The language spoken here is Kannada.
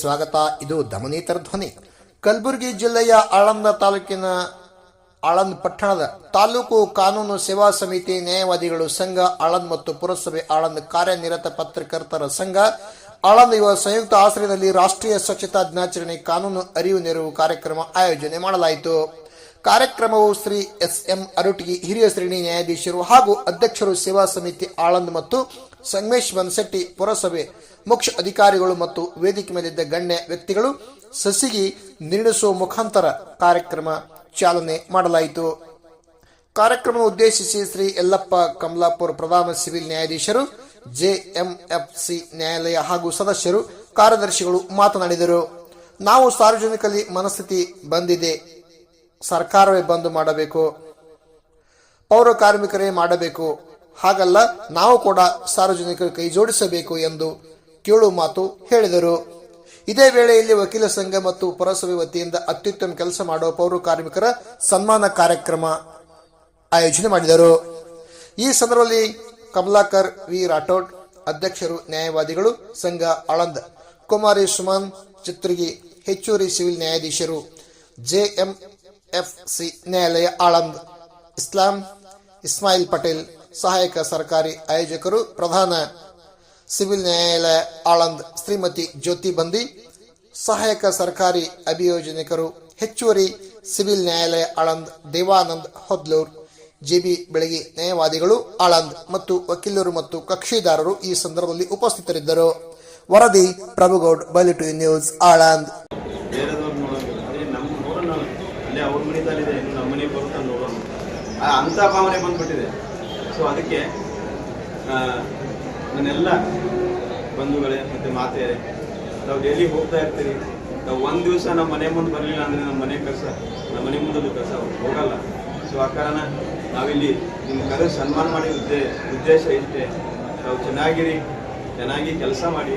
ಸ್ವಾಗತ. ಇದು ದಮನೀತರ ಧ್ವನಿ. ಕಲಬುರಗಿ ಜಿಲ್ಲೆಯ ಆಳಂದ ತಾಲೂಕಿನ ಆಳಂದ ಪಟ್ಟಣದ ತಾಲೂಕು ಕಾನೂನು ಸೇವಾ ಸಮಿತಿ ನ್ಯಾಯವಾದಿಗಳು ಸಂಘ, ಆಳಂದ್ ಮತ್ತು ಪುರಸಭೆ ಆಳಂದ್ ಕಾರ್ಯನಿರತ ಪತ್ರಕರ್ತರ ಸಂಘ, ಆಳಂದ ಯುವ ಸಂಯುಕ್ತ ಆಶ್ರಯದಲ್ಲಿ ರಾಷ್ಟ್ರೀಯ ಸ್ವಚ್ಛತಾ ದಿನಾಚರಣೆ ಕಾನೂನು ಅರಿವು ನೆರವು ಕಾರ್ಯಕ್ರಮ ಆಯೋಜನೆ ಮಾಡಲಾಯಿತು. ಕಾರ್ಯಕ್ರಮವು ಶ್ರೀ ಎಸ್ ಎಂ ಅರುಟಗಿ ಹಿರಿಯ ಶ್ರೇಣಿ ನ್ಯಾಯಾಧೀಶರು ಹಾಗೂ ಅಧ್ಯಕ್ಷರು ಸೇವಾ ಸಮಿತಿ ಆಳಂದ್ ಮತ್ತು ಸಂಗಮೇಶ್ ಬನ್ಸೆಟ್ಟಿ ಪುರಸಭೆ ಮುಖ್ಯ ಅಧಿಕಾರಿಗಳು ಮತ್ತು ವೇದಿಕೆ ಮೇಲಿದ್ದ ಗಣ್ಯ ವ್ಯಕ್ತಿಗಳು ಸಸಿಗಿ ನಿರ್ಣಿಸುವ ಮುಖಾಂತರ ಕಾರ್ಯಕ್ರಮ ಚಾಲನೆ ಮಾಡಲಾಯಿತು. ಕಾರ್ಯಕ್ರಮ ಉದ್ದೇಶಿಸಿ ಶ್ರೀ ಯಲ್ಲಪ್ಪ ಕಮಲಾಪುರ ಪ್ರಧಾನ ಸಿವಿಲ್ ನ್ಯಾಯಾಧೀಶರು ಜೆಎಂಎಫ್ಸಿ ನ್ಯಾಯಾಲಯ ಹಾಗೂ ಸದಸ್ಯರು, ಕಾರ್ಯದರ್ಶಿಗಳು ಮಾತನಾಡಿದರು. ನಾವು ಸಾರ್ವಜನಿಕರಲ್ಲಿ ಮನಸ್ಥಿತಿ ಬಂದಿದೆ. ಸರ್ಕಾರವೇ ಬಂದ್ ಮಾಡಬೇಕು. ಪೌರ ಕಾರ್ಮಿಕರೇ ಮಾಡಬೇಕು. ಹಾಗಲ್ಲ, ನಾವು ಕೂಡ ಸಾರ್ವಜನಿಕರು ಕೈ ಜೋಡಿಸಬೇಕು ಎಂದು ಕೇಳು ಮಾತು ಹೇಳಿದರು. ಇದೇ ವೇಳೆಯಲ್ಲಿ ವಕೀಲ ಸಂಘ ಮತ್ತು ಪುರಸಭೆ ವತಿಯಿಂದ ಅತ್ಯುತ್ತಮ ಕೆಲಸ ಮಾಡುವ ಪೌರ ಕಾರ್ಮಿಕರ ಸನ್ಮಾನ ಕಾರ್ಯಕ್ರಮ ಆಯೋಜನೆ ಮಾಡಿದರು. ಈ ಸಂದರ್ಭದಲ್ಲಿ ಕಮಲಾಕರ್ ವಿ. ರಾಠೋಡ್, ಅಧ್ಯಕ್ಷರು ನ್ಯಾಯವಾದಿಗಳು ಸಂಘ ಆಳಂದ್, ಕುಮಾರಿ ಸುಮನ್, ಚಿತ್ರಗಿ ಹೆಚ್ಚುವರಿ ಸಿವಿಲ್ ನ್ಯಾಯಾಧೀಶರು ಜೆಎಂಎಫ್ಸಿ ನ್ಯಾಯಾಲಯ ಆಳಂದ್, ಇಸ್ಲಾಂ ಇಸ್ಮಾಯಿಲ್ ಪಟೇಲ್ ಸಹಾಯಕ ಸರ್ಕಾರಿ ಆಯೋಜಕರು ಪ್ರಧಾನ ಸಿವಿಲ್ ನ್ಯಾಯಾಲಯ ಆಳಂದ್ ಶ್ರೀಮತಿ ಜ್ಯೋತಿ ಬಂದಿ, ಸಹಾಯಕ ಸರ್ಕಾರಿ ಅಭಿಯೋಜಕರು ಹೆಚ್ಚುವರಿ ಸಿವಿಲ್ ನ್ಯಾಯಾಲಯ ಆಳಂದ್ ದೇವಾನಂದ್ ಹೊದ್ಲೂರ್, ಜಿಬಿ ಬೆಳಗಿ ನ್ಯಾಯವಾದಿಗಳು ಆಳಂದ್ ಮತ್ತು ವಕೀಲರು ಮತ್ತು ಕಕ್ಷಿದಾರರು ಈ ಸಂದರ್ಭದಲ್ಲಿ ಉಪಸ್ಥಿತರಿದ್ದರು. ವರದಿ ಪ್ರಭುಗೌಡ್ ಬಲಿಟು ನ್ಯೂಸ್, ಆಳಂದ್. ಅಂಥ ಭಾವನೆ ಬಂದ್ಬಿಟ್ಟಿದೆ. ಸೊ ಅದಕ್ಕೆ ನನ್ನೆಲ್ಲ ಬಂಧುಗಳೇ ಮತ್ತು ಮಾತೆಯರೇ ನಾವು ಡೈಲಿ ಹೋಗ್ತಾ ಇರ್ತೀರಿ. ನಾವು ಒಂದು ದಿವಸ ನಮ್ಮ ಮನೆ ಮುಂದೆ ಬರಲಿಲ್ಲ ಅಂದರೆ ನಮ್ಮ ಮನೆ ಕಸ ನಮ್ಮ ಮನೆ ಮುಂದದ್ದು ಕಸ ಹೋಗಲ್ಲ. ಸೊ ಆ ಕಾರಣ ನಾವಿಲ್ಲಿ ನಿಮ್ಮ ಕರೆ ಸನ್ಮಾನ ಮಾಡಿ ಉದ್ದೇ ಉದ್ದೇಶ ಇಷ್ಟೇ. ನಾವು ಚೆನ್ನಾಗಿರಿ, ಚೆನ್ನಾಗಿ ಕೆಲಸ ಮಾಡಿ.